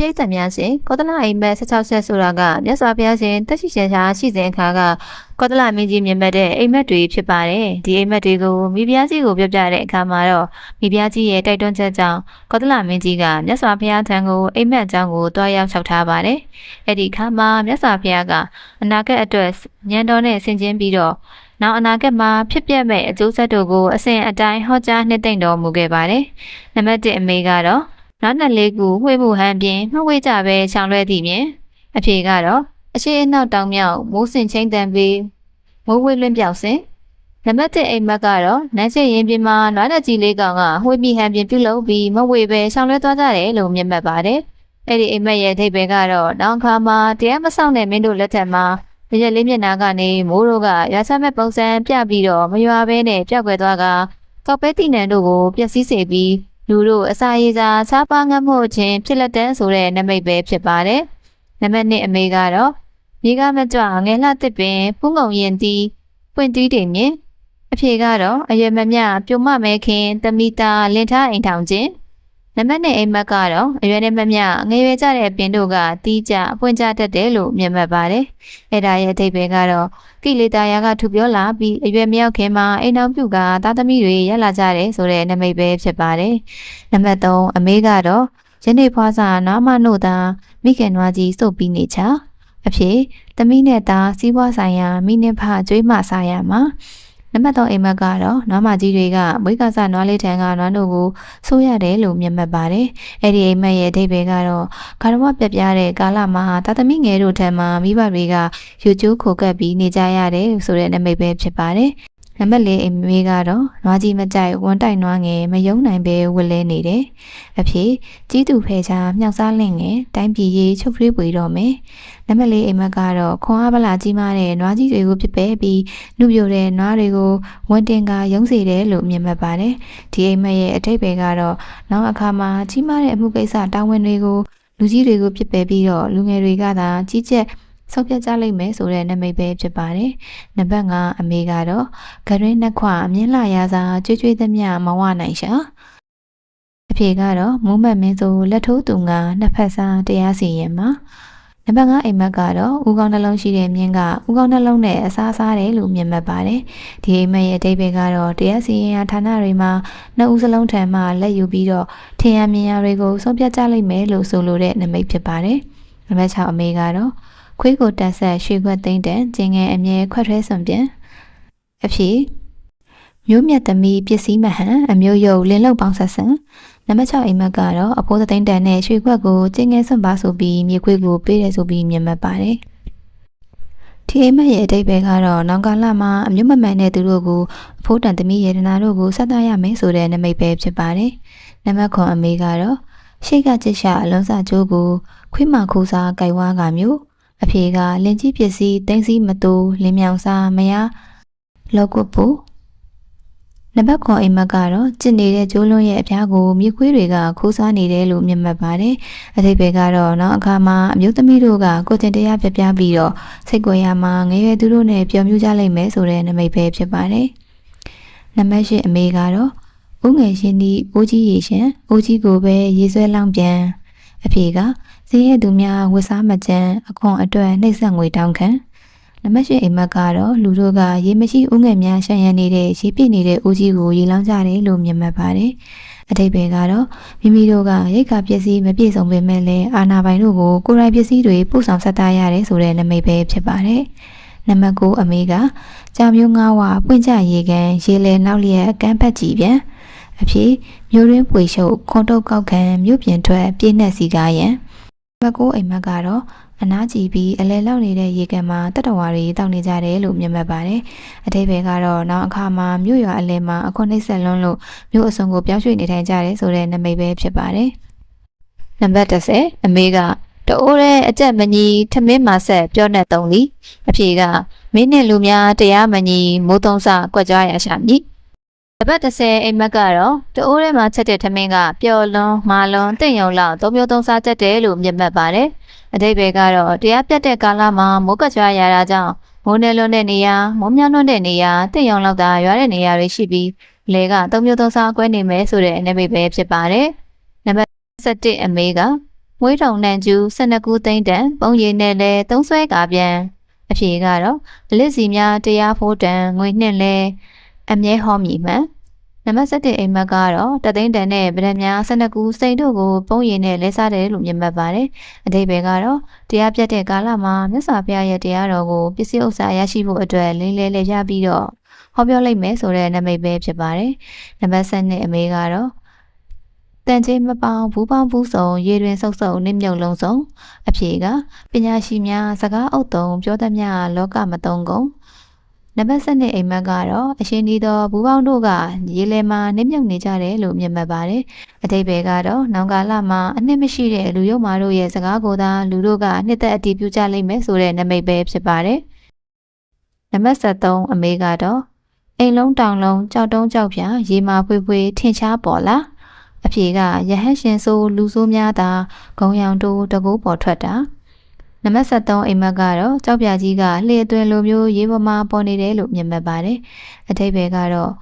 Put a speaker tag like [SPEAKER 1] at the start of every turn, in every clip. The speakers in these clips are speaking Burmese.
[SPEAKER 1] ပြိဿများရှင်ကောသလအိမ်မက်16ဆက်ဆိုတာကမြတ်စွာဘုရားရှင်တက်ရှိရှင်ရှားရှိစဉ်အခါကကောသလမင်းကြီးမြင်မဲ့တဲ့အိမ်မက်တွေဖြစ်ပါတယ်ဒီအိမ်မက်တွေကိုမိဖုရားကြီးကိုပြောပြတဲ့အခါမှာတော့မိဖုရားကြီးရဲ့တိုက်တွန်းချက်ကြောင့်ကောသလမင်းကြီးကမြတ်စွာဘုရားထံကိုအိမ်မက်အကြောင်းကိုတွားရောက်လျှောက်ထားပါတယ်အဲ့ဒီအခါမှာမြတ်စွာဘုရားကအနာဂတ်အတွက်ဉာဏ်တော်နဲ့ဆင်ခြင်ပြီးတော့နောက်အနာဂတ်မှာဖြစ်ပျက်မဲ့အကျိုးဆက်တို့ကိုအစဉ်အတိုင်းဟောကြားနှစ်သိမ့်တော်မူခဲ့ပါတယ်နံပါတ်1အမေကတော့ နောက်နှစ်လေးခုဝှေ့မှုဟန်ပြင်မှဝေးကြပဲချောင်လွဲသည့်မြင်အဖြေကတော့အရှိအနောက်တောင်မြောက်မိုးစင်ချင်းတန်ပြီးမိုးဝေးလွင့်ပြောက်စဉ်နံပါတ်1အိမ်မက်ကတော့နန်းချစ်ရင်ပြင်မှာနွားတက်ကြီးလေးကောင်ကဝှေ့ပြီးဟန်ပြင်ပြုတ်လို့ပြီးမဝေးပဲချောင်လွဲသွားကြတယ်လို့မြင်မှတ်ပါတယ်အဲ့ဒီအိမ်မက်ရဲ့အထိပ္ပယ်ကတော့နောင်ခါမှာတရားမဆောင်တဲ့မင်းတို့လက်ထက်မှာရရလေးမျက်နှာကနေမိုးတို့ကရွာချမဲ့ပုံစံပြပြီးတော့မရွာဘဲနဲ့ပြောက်ွယ်သွားကကောက်ပဲတိနန်တို့ကိုပျက်စီးစေပြီး လူတို့အစာရေးစားစားပါငတ်မှုချင်းဖြစ်လက်တဲ့ဆိုတဲ့နမိတ်ပဲဖြစ်ပါတယ်။နံပါတ်1အမေကတော့မိကမကြွငယ်လှတစ်ပင်ဖူးငုံရင်တီးပွင့်တီးတယ်မြင်အဖြေကတော့အရွယ်မမြပြုံမမဲခင်တမီတာလင်ထားအိမ်ထောင်ခြင်း နံပါတ်2အိမ်မက်ကတော့အရွယ်နဲ့မမြငယ်ရွယ်ကြတဲ့ပင်တို့ကတီးကြအပွင့်ကြတတ်တယ်လို့မြင်မှတ်ပါတယ်။အဲ့ဒါရဲ့အဓိပ္ပာယ်ကတော့ကိလေသာယာကထူပြောလာပြီးအရွယ်မရောက်ခင်မှာအိမ်တော်ပြုကသားသမီးတွေရက်လာကြတယ်ဆိုတဲ့နမိတ်ပဲဖြစ်ပါတယ်။နံပါတ်3အမေကတော့ယနေ့ဖွားစာနာမနို့သာမိခင်နွားကြီးစုပ်ပြီးနေချအဖြစ်သမီးနဲ့သားစီးပွားဆိုင်ရာမိနစ်ဖကျွေးမစားရမှာ နံပါတ်3အိမ်မက်ကတော့နွားမကြီးတွေကမွေးကစားနွားလေးထံကနွားတို့ကိုဆိုးရတယ်လို့မြင်မှတ်ပါတယ်။အဲ့ဒီအိမ်မက်ရဲ့အဓိပ္ပာယ်ကတော့ကာရဝပြက်ပြားတဲ့ကာလမှာတာသမီငယ်တို့ထံမှာမိဘတွေကယူကျိုးခိုကပ်ပြီးနေကြရတယ်ဆိုတဲ့နမိတ်ပဲဖြစ်ပါတယ်။ နံပါတ်၄အိမ်မေးကတော့နွားကြီးမကြိုက်ဝန်တိုက်နွားငယ်မယုံနိုင်ပဲဝစ်လဲနေတယ်။အဖြစ်ကြီးသူဖဲချာမြောက်စားလင့်ငယ်တိုင်းပြည်ရေးချုပ်ထွေးပွေတော့မယ်။နံပါတ်၄အိမ်မက်ကတော့ခွန်အားပလာကြီးမားတဲ့နွားကြီးတွေကိုဖြစ်ပဲပြီးနှုတ်ပြတဲ့နွားတွေကိုဝန်တင်ကရုံးစေတယ်လို့မြင်မှတ်ပါတယ်။ဒီအိမ်မက်ရဲ့အထိပ္ပယ်ကတော့နောက်အခါမှာကြီးမားတဲ့အမှုကိစ္စတာဝန်တွေကိုလူကြီးတွေကိုဖြစ်ပဲပြီးတော့လူငယ်တွေကသာကြီးကျက် ဆောက်ပြတ်ကြလိမ့်မယ်ဆိုတဲ့နမိတ်ပဲဖြစ်ပါတယ်။နံပါတ်5အမေကတော့ဂရင်းနှစ်ခွအမြင့်လာရစာကြွေးကြွေးသမျှမဝနိုင်ရှာ။အဖေကတော့မုံမတ်မင်းဆိုလက်ထိုးသူငါနှစ်ဖက်စားတရားစီရင်မှာနံပါတ်5အိမ်မက်ကတော့ဦးကောင်းနှလုံးရှိတဲ့မြင်းကဦးကောင်းနှလုံးနဲ့အစားစားတယ်လို့မြင်မှတ်ပါတယ်။ဒီအိမ်မက်ရဲ့အတိတ်ဘက်ကတော့တရားစီရင်ရာဌာနတွေမှာနှစ်ဦးစလုံးထံမှလက်ယူပြီးတော့ထင်ရမြင်ရတွေကိုဆုံးဖြတ်ကြလိမ့်မယ်လို့ဆိုလိုတဲ့နမိတ်ဖြစ်ပါတယ်။နံပါတ်6အမေကတော့ ခွေးကိုတက်ဆက်ရွှေခွက်သိမ့်တဲ့ကျင်းငယ်အမြဲခွက်ထဲစွန်ပြန်အဖြစ်မျိုးမြတ်သမီးပစ္စည်းမဟန်အမျိုးယုတ်လင်းလောက်ပေါင်းဆက်ဆန်နံပါတ်6အိမ်မက်ကတော့အဖိုးသိန်းတန်နဲ့ရွှေခွက်ကိုကျင်းငယ်စွန့်ပါဆိုပြီးမြေခွေးကိုပေးတယ်ဆိုပြီးမြင်မှတ်ပါတယ်ဒီအိမ်မက်ရဲ့အတိတ်ပဲကတော့နောင်ကာလမှာအမျိုးမမှန်တဲ့သူတို့ကိုအဖိုးတန်သမီးယေဒနာတို့ကိုဆက်သားရမယ်ဆိုတဲ့နမိတ်ပဲဖြစ်ပါတယ်နံပါတ်9အမေကတော့ရှေ့ကချစ်ရှာအလုံးစားကျိုးကိုခွေးမခိုးစားကြိုက်ဝါကမျိုး အဖေကလင်ကြီးပစ္စည်းတင်းစီမတူလင်းမြောင်စားမရလောက်ကွဖို့နံပါတ်9အိမ်မက်ကတော့ကျင့်နေတဲ့ကျိုးလွန်းရဲ့အပြားကိုမြခွေးတွေကခိုးစားနေတယ်လို့မြင်မှတ်ပါတယ်။အထိပ္ပယ်ကတော့နောက်အခါမှာအမျိုးသမီးတို့ကကိုကျင်တရားပြပြပြီးတော့စိတ်ကြွယ်ရမှာငယ်ရွယ်သူတို့နဲ့ပျော်မြူးကြလိမ့်မယ်ဆိုတဲ့နမိတ်ပဲဖြစ်ပါတယ်။နံပါတ်10အမေကတော့ဦးငယ်ရှင်ဒီအိုးကြီးရေရှင်အိုးကြီးကိုပဲရေဆွဲလောင်းပြန်အဖေက ဈေးရသူများဝတ်စားမကြမ်းအခွန်အတွက်နှိပ်စက်ငွေတောင်းခံနမရှိအိမ်မက်ကတော့လူတို့ကရေမရှိဦးငယ်များရှံရံနေတဲ့ရေပြည့်နေတဲ့ဦးကြီးကိုရေလောင်းကြတယ်လို့မြင်မှတ်ပါတယ်အတိတ်ပဲကတော့မိမိတို့ကရိတ်ခါပစ္စည်းမပြည့်စုံပေမဲ့လည်းအာနာပိုင်တို့ကိုကိုယ်တိုင်ပစ္စည်းတွေပို့ဆောင်ဆက်သားရတယ်ဆိုတဲ့နမိတ်ပဲဖြစ်ပါတယ်နံပါတ်9အမေကကြောင်မျိုးငါးဝပွင့်ကြရေကန်ရေလဲနောက်လျက်ကမ်းဖက်ကြည့်ပြန်အဖြစ်မျိုးရင်းပွေရှုပ်ခွန်တုတ်ကောက်ခံမြို့ပြင်ထွက်ပြည့်နှက်စီကားရန် မကိုအိမ်မက်ကတော့အနာကြည့်ပြီးအလဲလောက်နေတဲ့ရေကန်မှာတက်တော်ဝါတွေတောက်နေကြတယ်လို့မြင်မှတ်ပါတယ်။အထိပ္ပယ်ကတော့နောက်အခါမှာမြို့ရွာအလဲမှာအခွန်နှိမ့်ဆက်လွန်းလို့မြို့အစုံကိုပြောင်းရွှေ့နေထိုင်ကြတယ်ဆိုတဲ့နမိတ်ပဲဖြစ်ပါတယ်။နံပါတ်30အမေကတအိုးတဲ့အကြက်မကြီးထမင်းမာဆက်ပြောနေတုံးလီအဖြေကမင်းနဲ့လူများတရားမကြီးမိုးသုံးစကွက်ကြွားရရှာမည် တပတ်30အိမ်မက်ကတော့တအိုးထဲမှာချက်တဲ့ထမင်းကပျော်လွန်းမာလွန်းတင့်ယုံလောက်သုံးမျိုးသုံးစားချက်တယ်လို့မြင်မှတ်ပါတယ်။အတိတ်ပဲကတော့တရားပြတ်တဲ့ကာလမှာမိုးကကြွားရတာကြောင့်မိုးနယ်လွန်းတဲ့နေရာမိုးများလွန်းတဲ့နေရာတင့်ယုံလောက်သာရွာတဲ့နေရာတွေရှိပြီးလေကသုံးမျိုးသုံးစားကွဲနေမယ်ဆိုတဲ့အနေမိတ်ပဲဖြစ်ပါတယ်။နံပါတ်7အမေကမွေးထုံနှံကျူ12ခုသိန်းတန်ပုံရည်နဲ့လဲသုံးဆွဲကာပြန်အဖြေကတော့အလစ်စီများတရားဖိုးတန်ငွေနှစ်လဲ အမြဲဟောမည်မှန်နံပါတ်7အိမ်မက်ကတော့တသိန်းတန်နဲ့ဗဒံများ12ခုစိန်တို့ကိုပုံရည်နဲ့လဲစားတယ်လို့မြင်မှတ်ပါတယ်အတိပ္ပယ်ကတော့တရားပြတ်တဲ့ကာလမှာမြတ်စွာဘုရားရဲ့တရားတော်ကိုပစ္စည်းဥစ္စာရရှိဖို့အတွက်လင်းလဲလဲရပြီးတော့ဟောပြောလိုက်မယ်ဆိုတဲ့နမိတ်ပဲဖြစ်ပါတယ်နံပါတ်7အမေကတော့တန်ချင်းမပေါဘူးပေါင်းဘူးစုံရေတွင်ဆုပ်ဆုပ်နစ်မြုပ်လုံးစုံအဖြေကပညာရှိများစကားအုပ်တုံပြောသမျှလောကမတုံကုန် နံပါတ်7အိမ်မက်ကတော့အရှင်ဒီသောဘူးပေါင်းတို့ကရေလဲမှာနစ်မြုပ်နေကြတယ်လို့မြင်မှတ်ပါတယ်အတိပ္ပယ်ကတော့နောင်ကာလမှာအနှစ်မရှိတဲ့လူရုပ်မာတို့ရဲ့စကားကိုသာလူတို့ကနှစ်သက်အတည်ပြုကြလိမ့်မယ်ဆိုတဲ့နမိတ်ပဲဖြစ်ပါတယ်နံပါတ်73အမေကတော့အိမ်လုံးတောင်လုံးကြောက်တုံးကြောက်ဖြာရေမာဖွေးဖွေးထင်ရှားပေါ်လာအဖြေကရဟန်းရှင်ဆိုးလူဆိုးများသာဂုံရောင်တိုးတကူပေါ်ထွက်တာ နံပါတ်73အိမ်မက်ကတော့ကြောက်ပြကြီးကလှည့်သွင်းလိုမျိုးရေးပေါ်မှာပေါ်နေတယ်လို့မြင်မှတ်ပါတယ်အထိပ္ပယ်ကတော့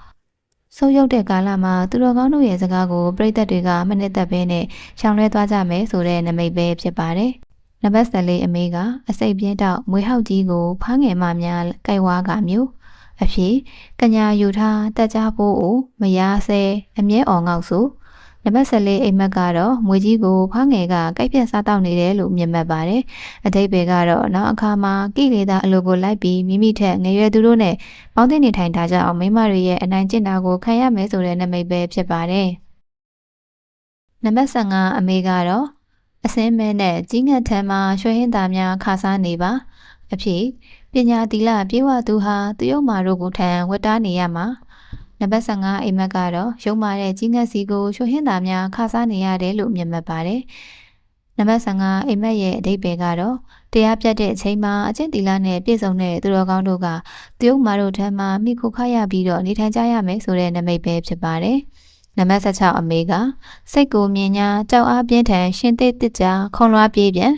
[SPEAKER 1] ဆုံးရုပ်တဲ့ကာလမှာသူတော်ကောင်းတို့ရဲ့စကားကိုပြည်သက်တွေကမနစ်သက်ဘဲနဲ့ရှောင်လွှဲသွားကြမယ်ဆိုတဲ့နမိတ်ပဲဖြစ်ပါတယ်နံပါတ်14အမေကအစိတ်ပြင်းတောက်မွေးဟောက်ကြီးကိုဖားငယ်မများကြိုက်ဝါကမျိုးအဖြစ်ကညာယူထားတက်ကြဖို့ကိုမယားဆဲအမြဲအောင်ငေါ့စု နံပါတ်14အိမ်မက်ကတော့မွေကြီးကိုဖားငယ်ကကြိုက်ပြက်စားတောက်နေတယ်လို့မြင်မှတ်ပါတယ်အတိတ်ပဲကတော့နောက်အခါမှာကိလေသာအလိုကိုလိုက်ပြီးမိမိထက်ငရွယ်သူတို့နဲ့ပေါင်းသိနေထိုင်ထားကြအောင်မိမတွေရဲ့အနိုင်ကျင့်တာကိုခံရမယ်ဆိုတဲ့နမိတ်ပဲဖြစ်ပါတယ်နံပါတ်15အမေကတော့အစင်းမဲနဲ့ကြီးငတ်ထမ်းမှာရွှေဟင်းသားများခါစားနေပါအဖြစ်ပညာသီလပြေဝသူဟာသူယုံမာတို့ကိုထံဝတ်တားနေရမှာ နံပါတ်15အိမ်မက်ကတော့ရုံမာတဲ့ကြီးငတ်စီကိုရွှေဟင်းသားများခါစားနေရတယ်လို့မြင်မှတ်ပါတယ်နံပါတ်15အိမ်မက်ရဲ့အဓိပ္ပာယ်ကတော့တရားပြတ်တဲ့အချိန်မှာအကျင့်သီလနဲ့ပြည့်စုံတဲ့သူတော်ကောင်းတို့ကသူယုံမာတို့ထံမှာမိခုခရပြီးတော့နေထိုင်ကြရမယ်ဆိုတဲ့နမိတ်ပဲဖြစ်ပါတယ်နံပါတ်16အမေကစိတ်ကိုမြင်ညာကြောက်အားပြင်းထန်ရှင်သိတစ်ကြခွန်လွားပြေးပြန်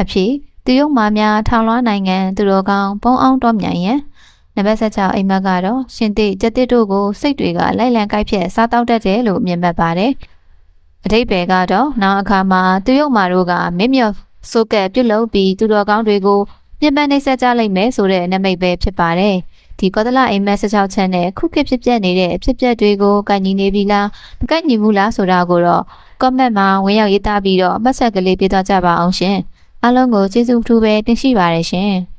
[SPEAKER 1] အဖြစ်သူရုံမာများထောင်လွှားနိုင်ငံသူတော်ကောင်းပုံအောင်တော်မြန်ရန် နံပါတ်16အိမ်မက်ကတော့ရှင်သိကြက်တစ်တို့ကိုစိတ်တွေကလိုက်လံကိုက်ဖြက်စားတောက်တတ်တယ်လို့မြင်မှတ်ပါတယ်အတိတ်ပဲကတော့နောက်အခါမှာသူရုံမာတို့ကမင်းမြော့ဆိုကက်ပြုတ်လုပ်ပြီးသူတော်ကောင်းတွေကိုပြင်းပန်းနှိပ်စက်ကြလိမ့်မယ်ဆိုတဲ့နမိတ်ပဲဖြစ်ပါတယ်ဒီကောသလအိမ်မက်16ချမ်းနဲ့ခုခေတ်ဖြစ်ပျက်နေတဲ့အဖြစ်ပျက်တွေကိုကန့်ညီနေပြီလားမကန့်ညီဘူးလားဆိုတာကိုတော့ comment မှာဝင်ရောက်ရေးသားပြီးတော့မှတ်ဆက်ကလေးပေးသွားကြပါအောင်ရှင်အားလုံးကိုကျေးဇူးထူးပဲတင်ရှိပါတယ်ရှင်။